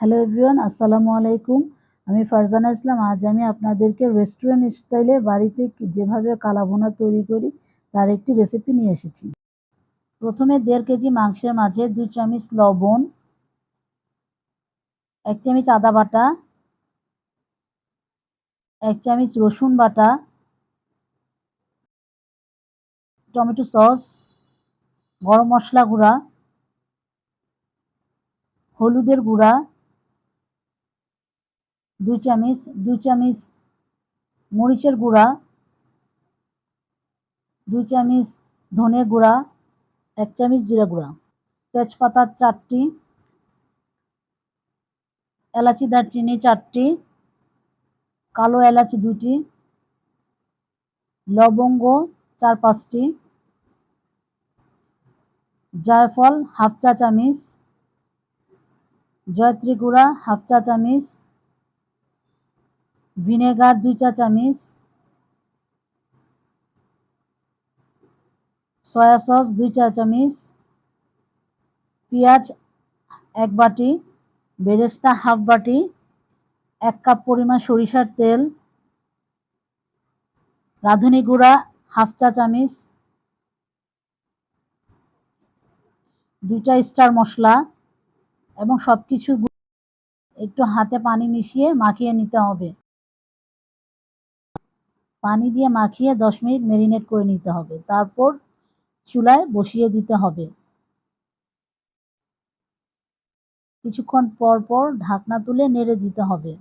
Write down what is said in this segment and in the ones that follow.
Hello everyone আসসালামু আলাইকুম আমি ফারজানা ইসলাম, আজ আমি আপনাদেরকে রেস্টুরেন্ট স্টাইলে বাড়িতে যেভাবে কালাভুনা তৈরি করি, তার একটি রেসিপি নিয়ে এসেছি। প্রথমে দেড় কেজি মাংসের মাঝে দুই চামচ লবণ, এক চামচ আদা বাটা, এক চামচ রসুন বাটা, টমেটো সস, গরম মশলা গুঁড়া, হলুদের গুঁড়া দুই চামচ দুই চামচ মরিচের গুঁড়া দুই চামচ ধনে গুঁড়া, এক চামচ জিরা গুঁড়া তেজপাতা চারটি, এলাচি দারচিনি চারটি, কালো এলাচি দুটি, লবঙ্গ চার পাঁচটি, জায়ফল হাফ চা চামচ, জয়ত্রী গুঁড়া হাফ চা চামচ ভিনেগার দুই চা চামচ, সয়া সস দুই চা চামচ, পেঁয়াজ এক বাটি, বেরেস্তা হাফ বাটি, এক কাপ পরিমাণ সরিষার তেল, রাঁধুনি গুঁড়া হাফ চা চামচ দুইটা স্টার মশলা এবং সব কিছু একটু হাতে পানি মিশিয়ে মাখিয়ে নিতে হবে। পানি দিয়ে মাখিয়ে দশ মিনিট মেরিনেট করে নিতে হবে। তারপর চুলায় বসিয়ে দিতে হবে। কিছুক্ষণ পর পর ঢাকনা তুলে নেড়ে দিতে হবে।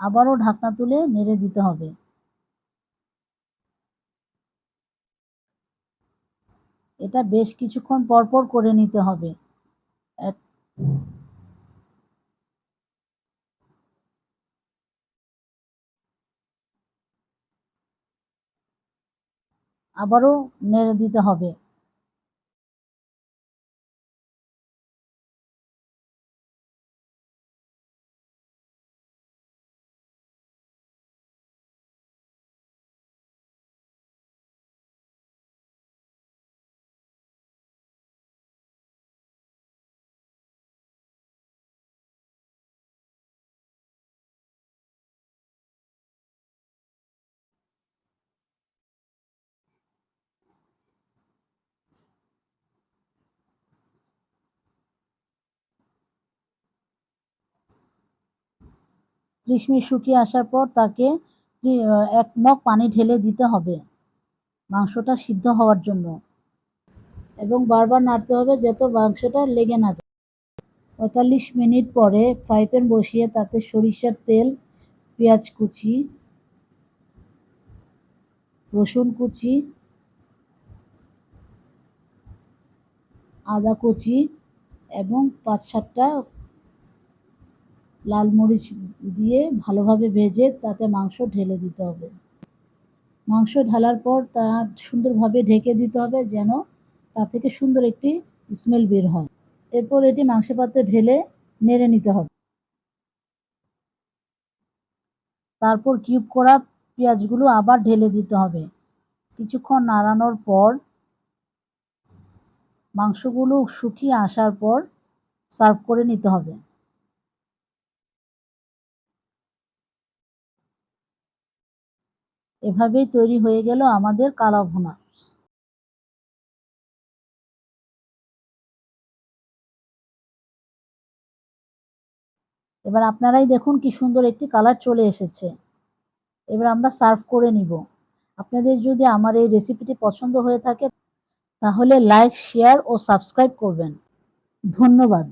আবারও ঢাকনা তুলে নেড়ে দিতে হবে। এটা বেশ কিছুক্ষণ পর পর করে নিতে হবে। আবারও নেড়ে দিতে হবে। ত্রিশ শুকিয়ে আসার পর তাকে এক মগ পানি ঢেলে দিতে হবে। মাংসটা সিদ্ধ হওয়ার জন্য। এবং বারবার নাড়তে হবে যাতে মাংসটা লেগে না যায়। পঁয়তাল্লিশ মিনিট পরে ফ্রাই প্যান বসিয়ে তাতে সরিষার তেল, পেঁয়াজ কুচি, রসুন কুচি, আদা কুচি এবং পাঁচ সাতটা লাল মরিচ দিয়ে ভালোভাবে ভেজে তাতে মাংস ঢেলে দিতে হবে। মাংস ঢালার পর তা সুন্দরভাবে ঢেকে দিতে হবে যেন তা থেকে সুন্দর একটি স্মেল বের হয়। এরপর এটি মাংস পাত্রে ঢেলে নেড়ে নিতে হবে। তারপর কিউব করা পেঁয়াজগুলো আবার ঢেলে দিতে হবে। কিছুক্ষণ নাড়ানোর পর মাংসগুলো শুকিয়ে আসার পর সার্ভ করে নিতে হবে। এভাবেই তৈরি হয়ে গেল আমাদের কালা ভুনা এবার আপনারাই দেখুন কি সুন্দর একটি কালার চলে এসেছে। এবার আমরা সার্ভ করে নিব। আপনাদের যদি আমার এই রেসিপিটি পছন্দ হয়ে থাকে, তাহলে লাইক, শেয়ার ও সাবস্ক্রাইব করবেন। ধন্যবাদ।